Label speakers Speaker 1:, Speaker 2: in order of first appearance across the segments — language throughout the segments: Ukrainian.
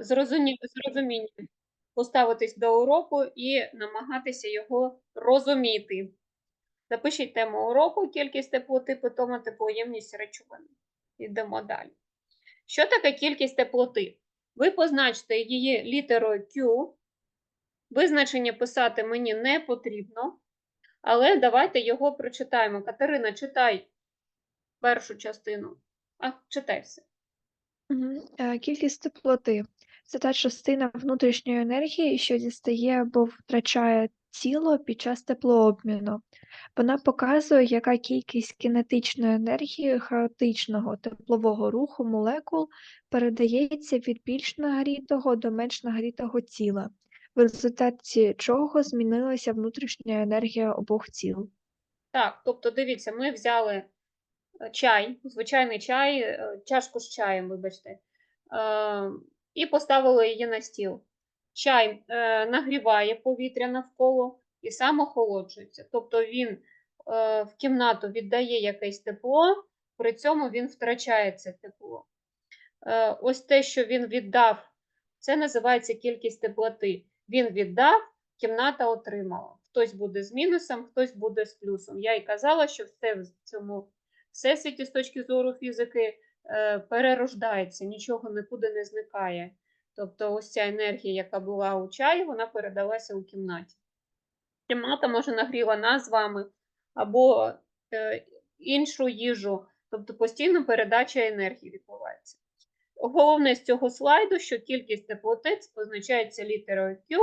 Speaker 1: з розумінням поставитись до уроку і намагатися його розуміти. Запишіть тему уроку, кількість теплоти, питома теплоємність речовини. Йдемо далі. Що таке кількість теплоти? Ви позначте її літерою Q. Визначення писати мені не потрібно, але давайте його прочитаємо. Катерина, читай першу частину. А, читай все.
Speaker 2: Е, Кількість теплоти це та частина внутрішньої енергії, що дістає або втрачає тіло під час теплообміну. Вона показує, яка кількість кінетичної енергії хаотичного теплового руху молекул передається від більш нагрітого до менш нагрітого тіла, в результаті чого змінилася внутрішня енергія обох тіл.
Speaker 1: Так, тобто, дивіться, ми взяли е, чай, звичайний чай, е, чашку з чаєм, вибачте, е, і поставили її на стіл. Чай е, нагріває повітря навколо і сам охолоджується. Тобто він е, в кімнату віддає якесь тепло, при цьому він втрачає це тепло. Е, ось те, що він віддав, це називається кількість теплоти. Він віддав, кімната отримала. Хтось буде з мінусом, хтось буде з плюсом. Я і казала, що все в цьому всесвіті з точки зору фізики перерождається, нічого нікуди не зникає. Тобто, ось ця енергія, яка була у чаї, вона передалася у кімнаті. Кімната може нагріла нас з вами або е, іншу їжу, тобто постійно передача енергії відбувається. Головне з цього слайду, що кількість теплоти позначається літерою Q,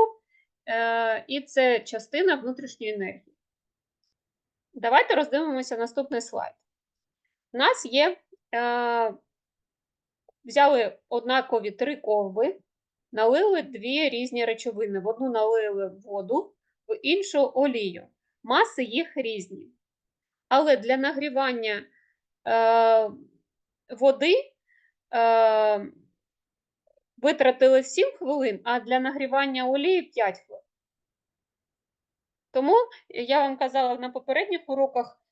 Speaker 1: е, і це частина внутрішньої енергії. Давайте роздивимося наступний слайд. У нас є, е, взяли однакові три ковби, налили дві різні речовини. В одну налили воду, в іншу олію. Маси їх різні. Але для нагрівання е, води е, витратили 7 хвилин, а для нагрівання олії 5 хвилин. Тому я вам казала на попередніх уроках, е,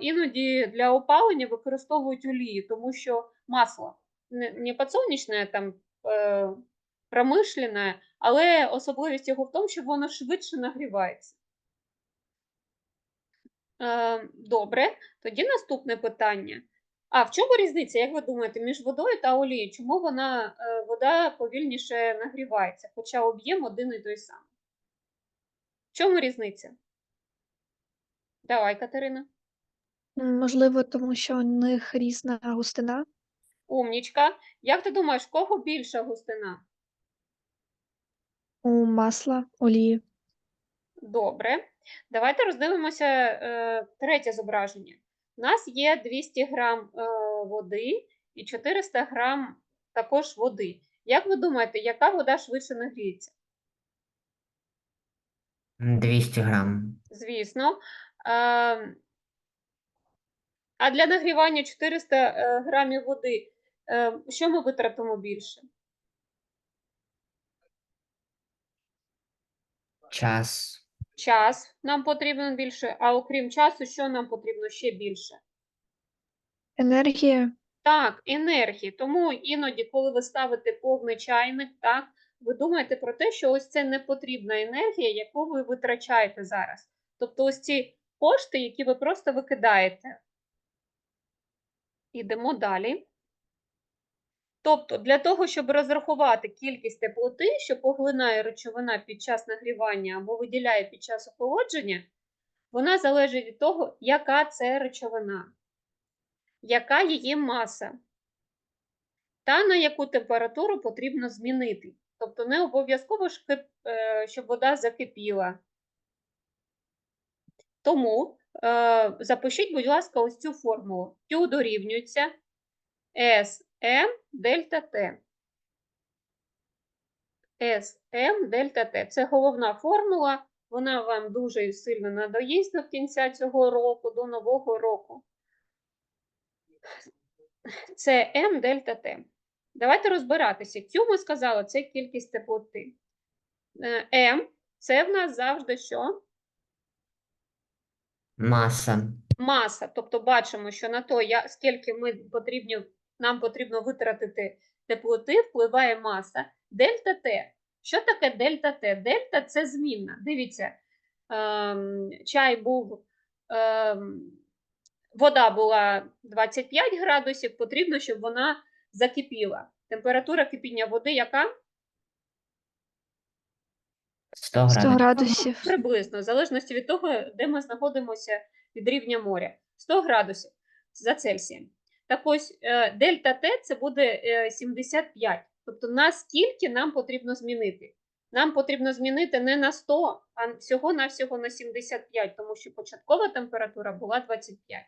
Speaker 1: іноді для опалення використовують олії, тому що масло не, не підсолнечне, там е, промишлене, але особливість його в тому, що воно швидше нагрівається. Е, Добре, тоді наступне питання. А в чому різниця, як ви думаєте, між водою та олією? Чому вона, е, вода повільніше нагрівається, хоча об'єм один і той самий? В чому різниця? Давай, Катерина.
Speaker 2: Можливо, тому що у них різна густина.
Speaker 1: Умнічка. Як ти думаєш, в кого більша густина?
Speaker 2: У масла, олії.
Speaker 1: Добре. Давайте роздивимося е, третє зображення. У нас є 200 грам е, води і 400 грам також води. Як ви думаєте, яка вода швидше нагріється?
Speaker 3: 200 грам.
Speaker 1: Звісно. Е, а для нагрівання 400 е, грамів води, е, що ми витратимо більше?
Speaker 3: Час.
Speaker 1: Час нам потрібен більше, а окрім часу, що нам потрібно ще більше?
Speaker 2: Енергія.
Speaker 1: Так, енергії. Тому іноді, коли ви ставите повний чайник, так, ви думаєте про те, що ось це не потрібна енергія, яку ви витрачаєте зараз. Тобто ось ці кошти, які ви просто викидаєте. Ідемо далі. Тобто, для того, щоб розрахувати кількість теплоти, що поглинає речовина під час нагрівання або виділяє під час охолодження, вона залежить від того, яка це речовина, яка її маса, та на яку температуру потрібно змінити. Тобто не обов'язково, е, щоб вода закипіла. Тому запишіть, будь ласка, ось цю формулу. Q дорівнюється Sm дельта T. Sm дельта T. Це головна формула. Вона вам дуже сильно надоїсть до кінця цього року, до нового року. Це М дельта Т. Давайте розбиратися. Q ми сказали, це кількість теплоти. Е, М це в нас завжди що?
Speaker 3: Маса.
Speaker 1: Маса. Тобто бачимо, що на то, я, скільки ми потрібні, нам потрібно витратити теплоти впливає маса дельта Т. Що таке дельта Т? Дельта це змінна. Дивіться, ем, чай був, ем, вода була 25 градусів, потрібно, щоб вона закипіла. Температура кипіння води яка?
Speaker 3: 100
Speaker 2: 100
Speaker 3: градусів.
Speaker 2: градусів.
Speaker 1: Приблизно, в залежності від того, де ми знаходимося від рівня моря. 100 градусів за Цельсієм. Так ось е, дельта Т це буде е, 75. Тобто наскільки нам потрібно змінити? Нам потрібно змінити не на 100, а всього-навсього на 75, тому що початкова температура була 25.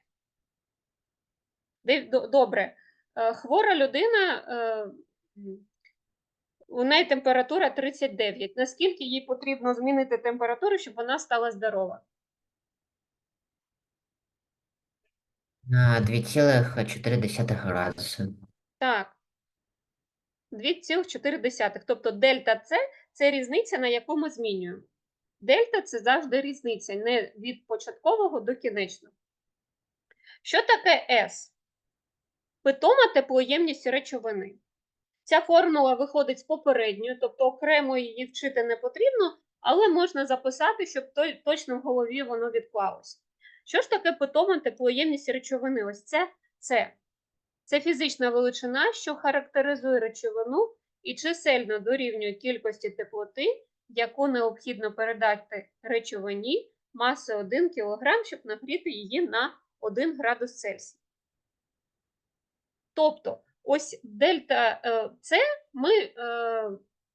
Speaker 1: Добре. Е, Хвора людина, е, у неї температура 39. Наскільки їй потрібно змінити температуру, щоб вона стала здорова?
Speaker 3: На 2,4 градуси.
Speaker 1: Так. 2,4. Тобто дельта С це різниця, на яку ми змінюємо. Дельта це завжди різниця, не від початкового до кінечного. Що таке С? Питома теплоємність речовини. Ця формула виходить з попередньої, тобто окремо її вчити не потрібно, але можна записати, щоб точно в голові воно відклалося. Що ж таке питома теплоємність речовини? Ось це С. Це фізична величина, що характеризує речовину і чисельно дорівнює кількості теплоти, яку необхідно передати речовині маси 1 кг, щоб нагріти її на 1 градус Цельсія. Тобто, ось дельта е, С ми, е,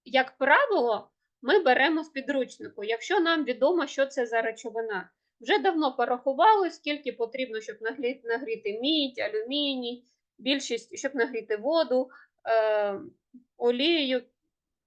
Speaker 1: як правило, ми беремо з підручнику, якщо нам відомо, що це за речовина. Вже давно порахували, скільки потрібно, щоб нагріти, мідь, алюміній, більшість, щоб нагріти воду, е, олію.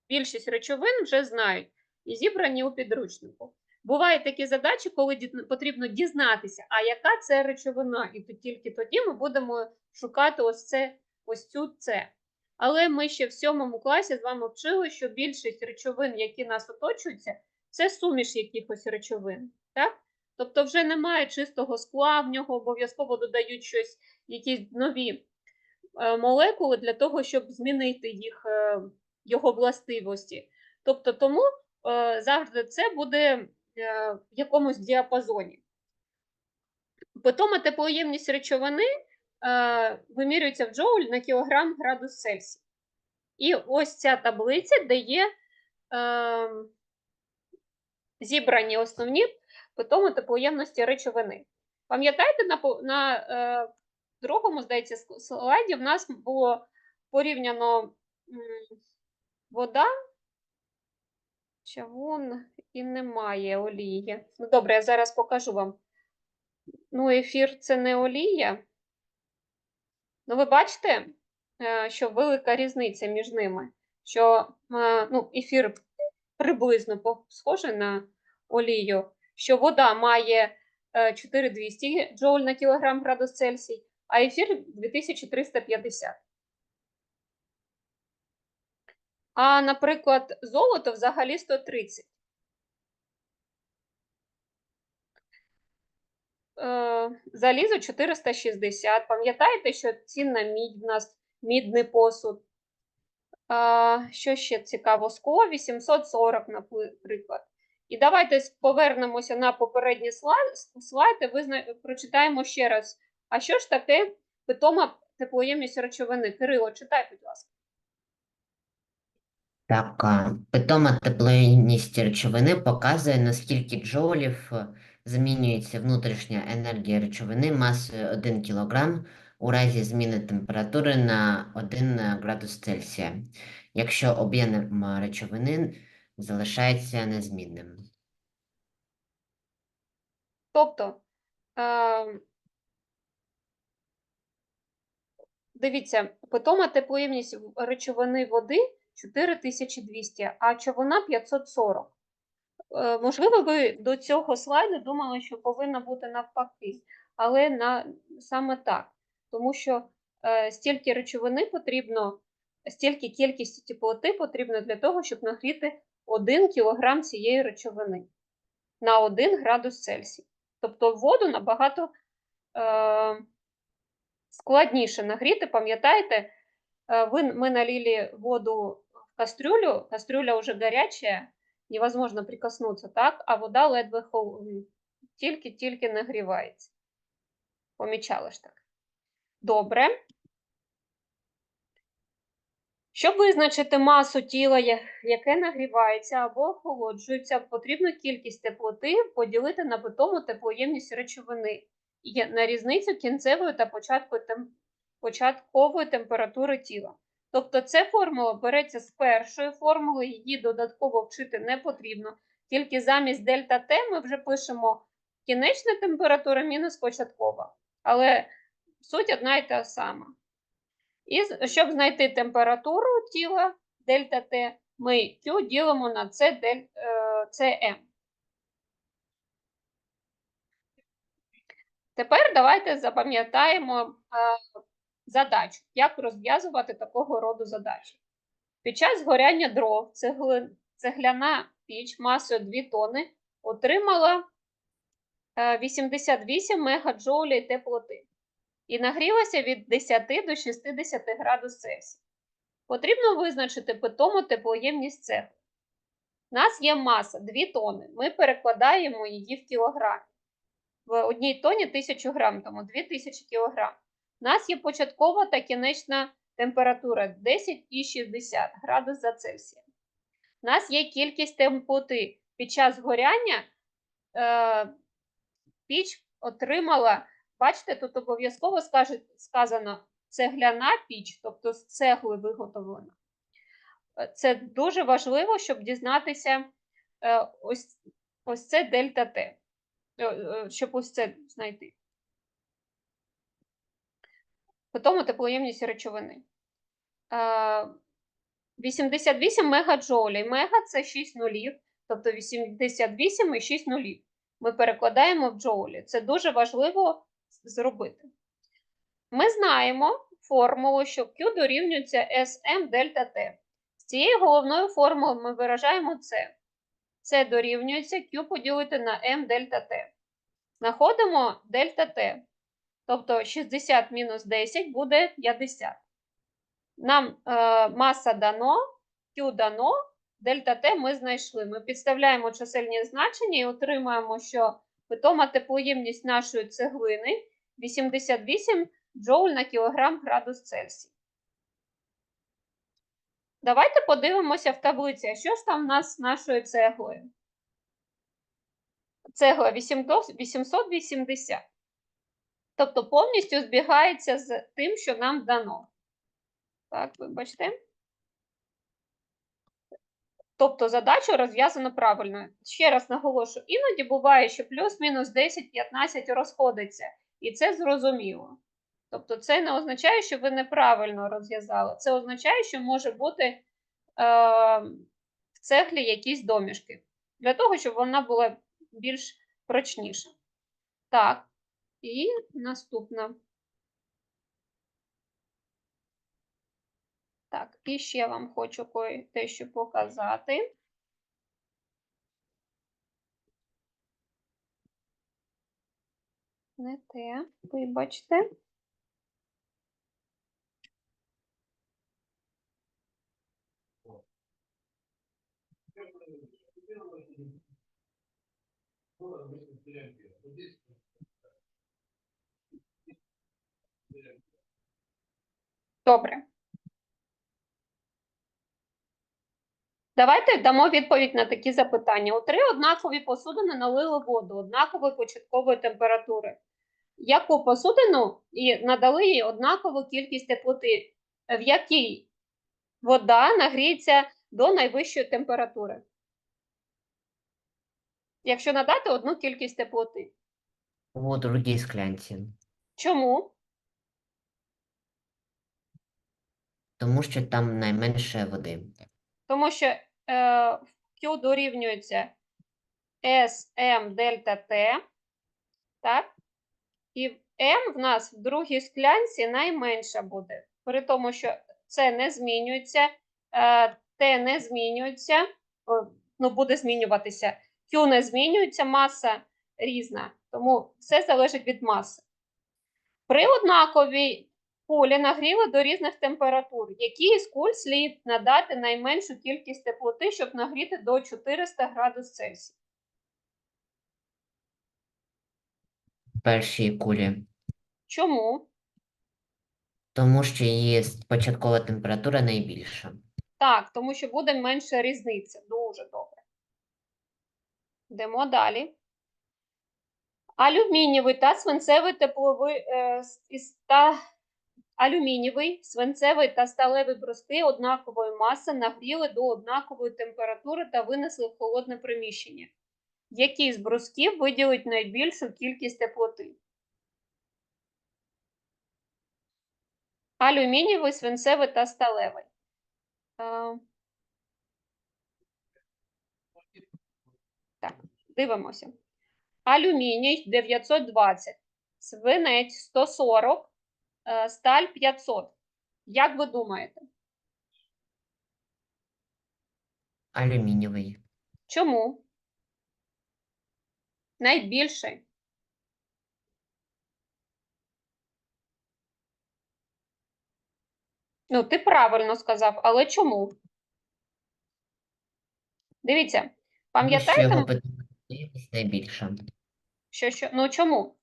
Speaker 1: Більшість речовин вже знають і зібрані у підручнику. Бувають такі задачі, коли потрібно дізнатися, а яка це речовина, і тільки тоді ми будемо шукати ось, це, ось цю це. Але ми ще в сьомому класі з вами вчили, що більшість речовин, які нас оточуються, це суміш якихось речовин. Так? Тобто вже немає чистого скла, в нього обов'язково додають щось, якісь нові е, молекули для того, щоб змінити їх, е, його властивості. Тобто тому е, завжди це буде в якомусь діапазоні. Питома теплоємність речовини вимірюється в джоуль на кілограм градус Цельсія. І ось ця таблиця дає е, зібрані основні питоми теплоємності речовини. Пам'ятаєте, на, на е, другому, здається, слайді в нас було порівняно вода, чавун і немає олії. Ну, добре, я зараз покажу вам. Ну, ефір це не олія. Ну, ви бачите, е, що велика різниця між ними. Що е, ну, ефір приблизно схожий на олію, що вода має е, 4200 джоуль на кілограм градус Цельсій, а ефір 2350. А, наприклад, золото взагалі 130. Залізо 460. Пам'ятаєте, що цінна мідь в нас мідний посуд. Що ще цікаво? Скло 840, наприклад. І давайте повернемося на попередній слайд, слайд і прочитаємо ще раз. А що ж таке питома теплоємність речовини? Кирило, читай, будь ласка.
Speaker 3: Так, а, питома теплоємність речовини показує, наскільки джоулів е, змінюється внутрішня енергія речовини масою 1 кг у разі зміни температури на 1 градус Цельсія, якщо об'єм речовини залишається незмінним.
Speaker 1: Тобто, е, дивіться, питома теплоємність речовини води 4200, а човуна 540. Е, можливо, ви до цього слайду думали, що повинно бути навпаки, але на, саме так. Тому що е, стільки речовини потрібно, стільки кількості теплоти потрібно для того, щоб нагріти 1 кг цієї речовини на 1 градус Цельсія. Тобто воду набагато е, складніше нагріти, пам'ятаєте, мы налили воду в кастрюлю, кастрюля уже горячая, невозможно прикоснуться, так? А вода ледве тільки-тільки нагрівається. Помічали ж так. Добре. Щоб визначити масу тіла, яке нагрівається або охолоджується, потрібно кількість теплоти поділити на питому теплоємність речовини на різницю кінцевої та тем... початкової температури тіла. Тобто ця формула береться з першої формули, її додатково вчити не потрібно. Тільки замість дельта Т ми вже пишемо кінечна температура мінус початкова. Але суть одна і та сама. І щоб знайти температуру тіла дельта Т, ми Q ділимо на е, CM. Тепер давайте запам'ятаємо е, задачу, як розв'язувати такого роду задачі. Під час згоряння дров цегляна піч масою 2 тони отримала е, 88 мегаджоулей теплоти і нагрілася від 10 до 60 градусів Цельсія. Потрібно визначити питому теплоємність цегли. У нас є маса 2 тони. Ми перекладаємо її в кілограм. В одній тоні 1000 грам, тому 2000 кілограм. У нас є початкова та кінечна температура 10,60 градус за Цельсієм. У нас є кількість теплоти. Під час горяння е, піч отримала, бачите, тут обов'язково сказано цегляна піч, тобто з цегли виготовлена. Е, Це дуже важливо, щоб дізнатися е, ось, ось це дельта Т, е, е, щоб ось це знайти. Потім теплоємність речовини. Е, 88 мегаджоулей. Мега це 6 нулів, тобто 88 і 6 нулів. Ми перекладаємо в джоулі. Це дуже важливо зробити. Ми знаємо формулу, що Q дорівнюється SM дельта T. З цією головною формулою ми виражаємо це. Це дорівнюється Q поділити на M дельта T. Знаходимо дельта T. Тобто 60 мінус 10 буде 50. Нам е, маса дано, Q дано, дельта Т ми знайшли. Ми підставляємо чисельні значення і отримаємо, що питома теплоємність нашої цеглини 88 джоуль на кілограм градус Цельсій. Давайте подивимося в таблиці, що ж там в нас з нашою цеглою? Цегла 880. Тобто повністю збігається з тим, що нам дано. Так, вибачте. Тобто задача розв'язана правильно. Ще раз наголошую, іноді буває, що плюс-мінус 10-15 розходиться, і це зрозуміло. Тобто це не означає, що ви неправильно розв'язали. Це означає, що може бути е, в цеглі якісь домішки. Для того, щоб вона була більш прочніша. Так, і наступна. Так, і ще вам хочу кое- дещо показати. Не те, вибачте. Добре. Давайте дамо відповідь на такі запитання. У три однакові посудини налили воду однакової початкової температури. Яку посудину і надали їй однакову кількість теплоти, в якій вода нагріється до найвищої температури? Якщо надати одну кількість теплоти.
Speaker 3: У другій склянці.
Speaker 1: Чому?
Speaker 3: Тому що там найменше води.
Speaker 1: Тому що е, Q дорівнюється SM дельта T, так? І M в нас в другій склянці найменша буде. При тому, що це не змінюється, е, T не змінюється, ну, буде змінюватися. Q не змінюється, маса різна. Тому все залежить від маси. При однаковій кулі нагріли до різних температур. Якій із куль слід надати найменшу кількість теплоти, щоб нагріти до 400 градусів Цельсія?
Speaker 3: Першій кулі.
Speaker 1: Чому?
Speaker 3: Тому що її початкова температура найбільша.
Speaker 1: Так, тому що буде менша різниця. Дуже добре. Йдемо далі. Алюмінієвий та свинцевий тепловий е, із- та алюмінієвий, свинцевий та сталевий бруски однакової маси нагріли до однакової температури та винесли в холодне приміщення. Який з брусків виділить найбільшу кількість теплоти? Алюмінієвий, свинцевий та сталевий. Е, Так, дивимося. Алюміній 920, свинець 140, е, сталь 500. Як ви думаєте?
Speaker 3: Алюмінієвий.
Speaker 1: Чому? Найбільший. Ну, ти правильно сказав, але чому? Дивіться, пам'ятаєте,
Speaker 3: найбільша.
Speaker 1: що, що, ну чому?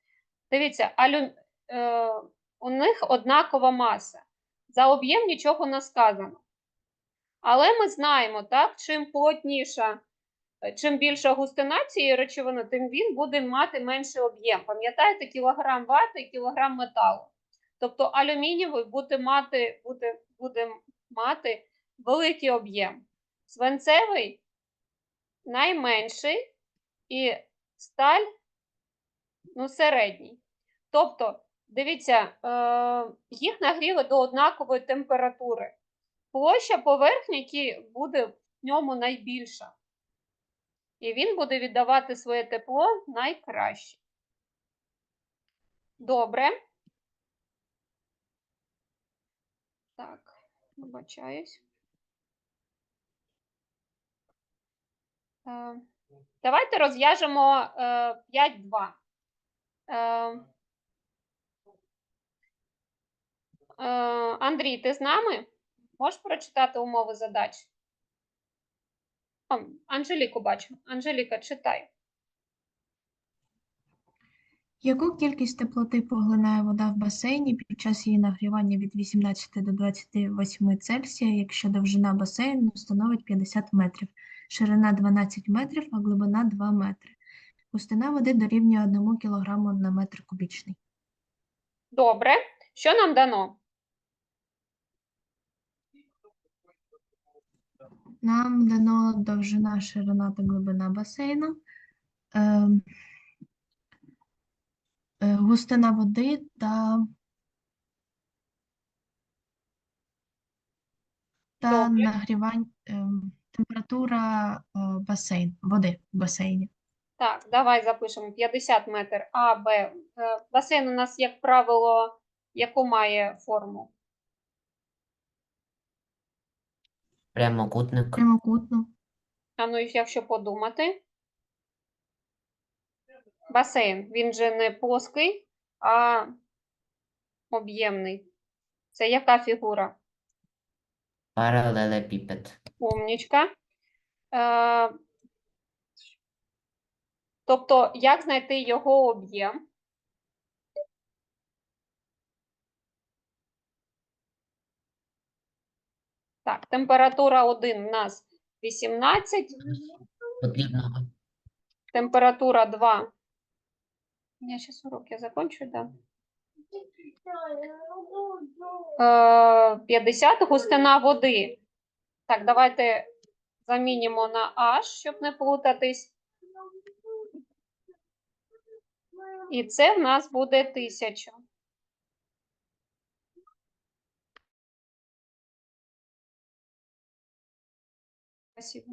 Speaker 1: Дивіться, алю, е, у них однакова маса. За об'єм нічого не сказано. Але ми знаємо, так, чим плотніша, е, чим більша густина цієї речовини, тим він буде мати менший об'єм. Пам'ятаєте, кілограм вати і кілограм металу. Тобто алюмінієвий буде мати, буде, буде мати великий об'єм. Свинцевий найменший і сталь ну, середній. Тобто, дивіться, е, їх нагріли до однакової температури. Площа поверхні буде в ньому найбільша. І він буде віддавати своє тепло найкраще. Добре. Так, вибачаюсь. Е, Давайте розв'яжемо е, 5-2. Е, е, Андрій, ти з нами? Можеш прочитати умови задач? О, Анжеліку бачу. Анжеліка, читай.
Speaker 4: Яку кількість теплоти поглинає вода в басейні під час її нагрівання від 18 до 28 Цельсія, якщо довжина басейну становить 50 метрів, ширина 12 метрів, а глибина 2 метри. Густина води дорівнює 1 кг на метр кубічний.
Speaker 1: Добре. Що нам дано?
Speaker 4: Нам дано довжина, ширина та глибина басейну, ем, е, густина води та, та
Speaker 1: Добре.
Speaker 4: нагрівання, ем, температура е, басейн, води в басейні.
Speaker 1: Так, давай запишемо 50 метр А, Б. Е, Басейн у нас, як правило, яку має форму?
Speaker 3: Прямокутник.
Speaker 4: Прямокутно.
Speaker 1: А ну, якщо подумати. Басейн, він же не плоский, а об'ємний. Це яка фігура?
Speaker 3: Паралелепіпед.
Speaker 1: Умнічка. Е, тобто, як знайти його об'єм? Так, температура 1 у нас 18,
Speaker 3: Потрібно
Speaker 1: температура 2. Я сейчас урок я закончу, да. Е, 50 густина води. Так, давайте замінимо на H, щоб не плутатись. І це в нас буде 1000. Спасибо.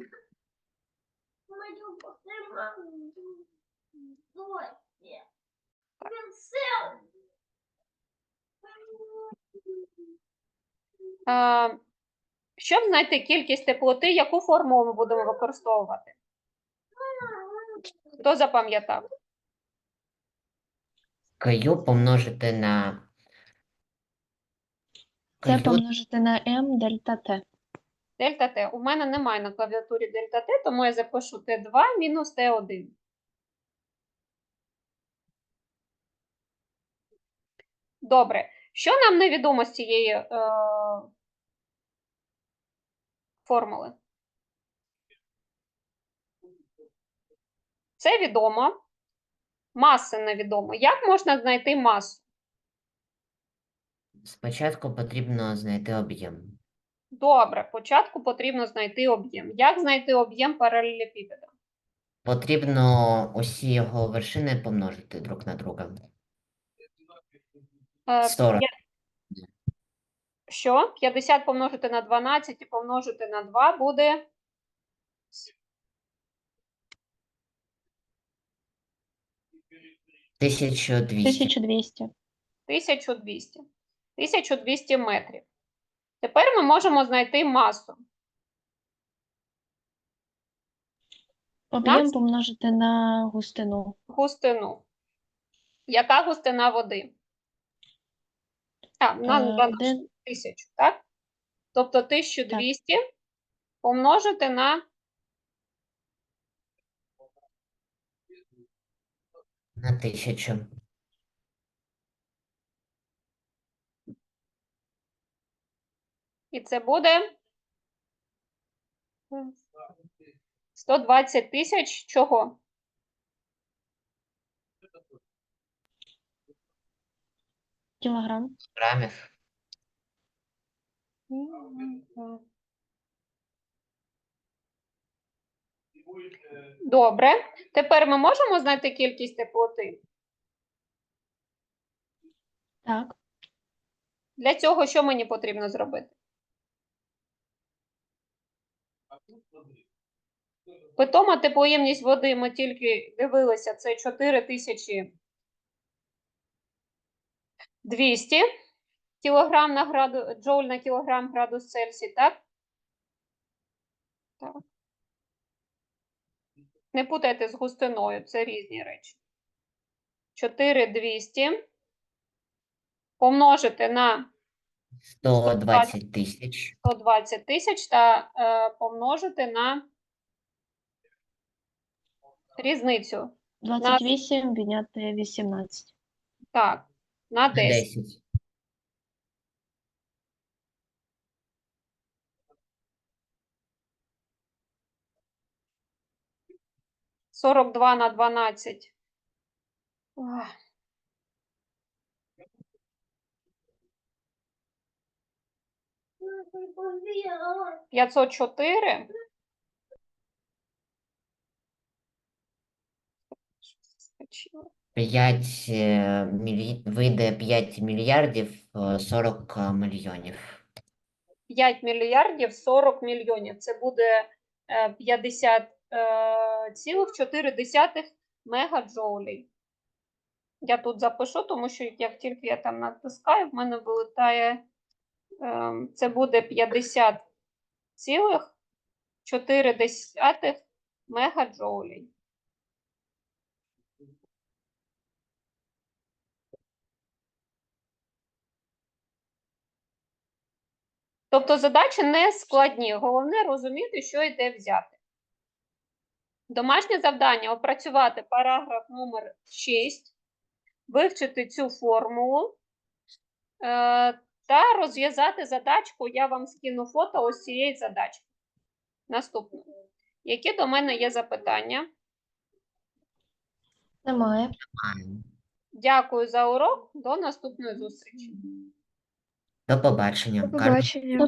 Speaker 1: Щоб знайти кількість теплоти, яку формулу ми будемо використовувати? Хто запам'ятав?
Speaker 3: Кю помножити на
Speaker 5: Т помножити на М дельта Т.
Speaker 1: Дельта Т. У мене немає на клавіатурі дельта Т, тому я запишу Т2 мінус Т1. Добре. Що нам невідомо з цієї е, формули? Це відомо. Маси невідомо. Як можна знайти масу?
Speaker 3: Спочатку потрібно знайти об'єм.
Speaker 1: Добре, спочатку потрібно знайти об'єм. Як знайти об'єм паралелепіпеда?
Speaker 3: Потрібно усі його вершини помножити друг на друга.
Speaker 1: Е,
Speaker 3: 40.
Speaker 1: п'я- Що? 50 помножити на 12 і помножити на 2 буде
Speaker 3: 1200.
Speaker 5: 1200.
Speaker 1: 1200. 1200 метрів. Тепер ми можемо знайти масу.
Speaker 5: Об'єм помножити на густину.
Speaker 1: Густину. Яка густина води? А, на,
Speaker 5: Е,
Speaker 1: на
Speaker 5: один-
Speaker 1: тисячу, так? Тобто 1200 помножити на
Speaker 3: На 1000.
Speaker 1: І це буде 120 тисяч чого?
Speaker 5: Кілограм.
Speaker 3: Грамів.
Speaker 1: Добре. Тепер ми можемо знайти кількість теплоти.
Speaker 5: Так.
Speaker 1: Для цього що мені потрібно зробити? Питома теплоємність води ми тільки дивилися, це 4200 кілограм на граду, джоуль на кілограм градус Цельсій, так? Так. Не путайте з густиною, це різні речі. 4200 помножити на
Speaker 3: 120 тисяч.
Speaker 1: 120 тисяч та е, помножити на різницю.
Speaker 5: 28 відняти 18.
Speaker 1: Так, на
Speaker 3: На
Speaker 1: 10.
Speaker 3: 10.
Speaker 1: Сорок два на 12. Ох. П'ятсот чотири. Скочила.
Speaker 3: 5 мілі... вийде 5 мільярдів е, 40 мільйонів.
Speaker 1: 5 мільярдів 40 мільйонів. Це буде е, 50 е, цілих 4 мегаджоулей. Я тут запишу, тому що як тільки я там натискаю, в мене вилітає. е, Це буде 50 цілих 4 мегаджоулей. Тобто задачі не складні. Головне розуміти, що йде взяти. Домашнє завдання опрацювати параграф номер 6, вивчити цю формулу е, та розв'язати задачку. Я вам скину фото ось цієї задачки. Наступне. Які до мене є запитання?
Speaker 5: Немає.
Speaker 1: Дякую за урок. До наступної зустрічі.
Speaker 3: До побачення.
Speaker 2: До побачення.